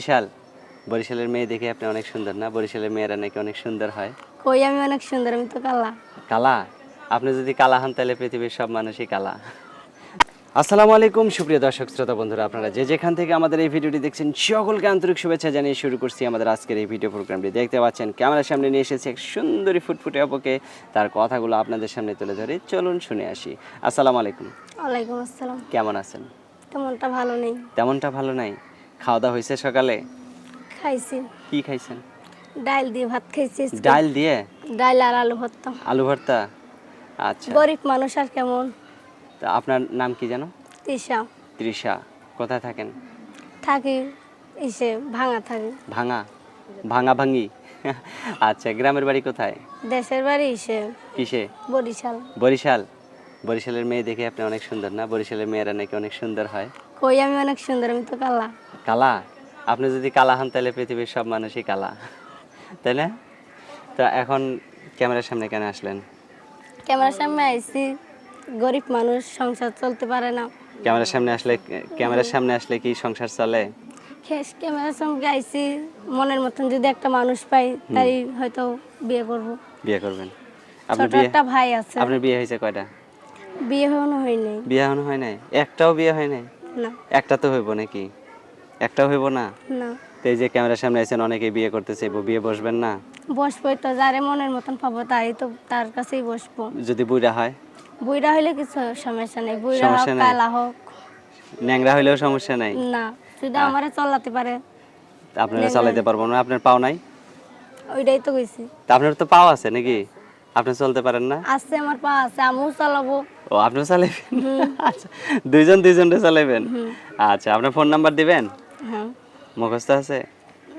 বরিশাল? বরিশালের মেয়ে দেখে আপনি অনেক সুন্দর না? বরিশালের মেয়েরা নাকি অনেক সুন্দর হয়? কই আমি অনেক সুন্দর আমি তো কালা। কালা? আপনি যদি কালা হন তাহলে পৃথিবীর সব মানুষই কালা। আসসালামু আলাইকুম সুপ্রিয় দর্শক শ্রোতা বন্ধুরা আপনারা যে যেখান থেকে আমাদের এই ভিডিওটি দেখছেন সকলকে আন্তরিক শুভেচ্ছা জানিয়ে শুরু করছি আমাদের আজকের এই ভিডিও প্রোগ্রামটি। দেখতে পাচ্ছেন ক্যামেরার সামনে নিয়ে এসেছে এক সুন্দরী ফুটফুটে অপকে। তার কথাগুলো আপনাদের সামনে তুলে ধরে। চলুন শুনে আসি। আসসালামু আলাইকুম। ওয়ালাইকুম আসসালাম। কেমন আছেন? তেমনটা ভালো নেই। তেমনটা ভালো নাই? খাওয়া দাওয়া হয়েছে সকালে? খাইছি। কি খাইছেন? ডাল দিয়ে ভাত খাইছি ডাল দিয়ে? ডাল আর আলু ভর্তা। আলু ভর্তা? আচ্ছা। গরিব মানুষ আর কেমন? তা আপনার নাম কি জানো তৃষা। তৃষা। কোথায় থাকেন? থাকি ইসে ভাঙা থাকি। ভাঙা? ভাঙা ভাঙি? আচ্ছা গ্রামের বাড়ি কোথায়? দেশের বাড়ি ইসে। কিসে? বরিশাল। বরিশাল। বরিশালের মেয়ে দেখে আপনি অনেক সুন্দর না? বরিশালের মেয়েরা নাকি অনেক সুন্দর হয়। কই আমি অনেক সুন্দর আমি তো কালা। কালা? আপনি যদি কালা হন তাহলে পৃথিবীর সব মানুষই কালা। তাই না? তো এখন ক্যামেরার সামনে কেন আসলেন? ক্যামেরার সামনে আইছি। গরিব মানুষ সংসার চলতে পারে না। ক্যামেরার সামনে আসলে ক্যামেরার সামনে আসলে কি সংসার চলে? শেষ ক্যামেরার সামনে আইছি। মনের মতন যদি একটা মানুষ পাই তাই হয়তো বিয়ে করব। বিয়ে করবেন। আপনার বিয়ে একটা ভাই আছে। আপনার বিয়ে হয়েছে কয়টা? বিয়ে হয় নাই বিয়ে হয় নাই? একটাও বিয়ে হয় নাই? না। একটা তো হইব নাকি? একটা হইব না? না। তো এই যে ক্যামেরার সামনে আছেন অনেকে বিয়ে করতেছে ব- বিয়ে বসবেন না? বসবোই তো যারে মনের মতন পাবো তাই তো তার কাছেই বসবো। যদি বুইরা হয়? বুইরা হইলে কিছু সমস্যা নেই বুইরা হোক সমস্যা নাই। কালা হোক। ন্যাংরা হইলেও সমস্যা নাই? না যদি আমারে চলাতে পারে। আপনারা চালাইতে পারব না? আপনার পাও নাই? ওইটাই তো কইছি। তা আপনার তো পাও আছে নাকি? আপনি চলতে পারেন না? আছে আমার পা আছে আমিও চালাবো। ও আপনিও চালাইবেন? আচ্ছা দুইজন দুইজনটা চালাইবেন? আচ্ছা আপনার ফোন নাম্বার দিবেন? হ্যাঁ। মুখস্থ আছে?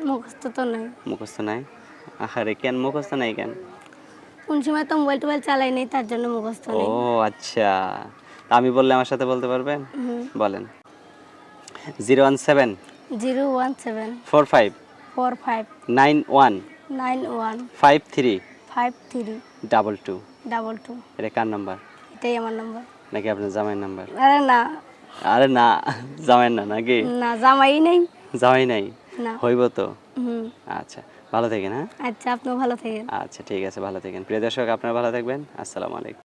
মুখস্থ তো নাই। মুখস্থ নাই? আরে কেন মুখস্থ নাই কেন? কোন সময় তো মোবাইল টোবাইল চালাই নেই তার জন্য মুখস্থ ও আচ্ছা। তা আমি বললে আমার সাথে বলতে পারবেন? বলেন। Zero one seven? Zero one seven. Four five? Four five. Nine one? Nine one. Five three? Five three. Double two? Double two. এটা কার নাম্বার এটাই আমার নাম্বার নাকি আপনার জামাইয়ের নাম্বার আরে না। আরে না জামাইয়ের না নাকি? না জামাই নাই। জামাই নাই? না। হইব তো? হুম। আচ্ছা ভালো থাকেন হ্যাঁ? আচ্ছা আপনিও ভালো থাকেন। আচ্ছা ঠিক আছে ভালো থাকেন। প্রিয় দর্শক আপনারা ভালো থাকবেন। আসসালামু আলাইকুম।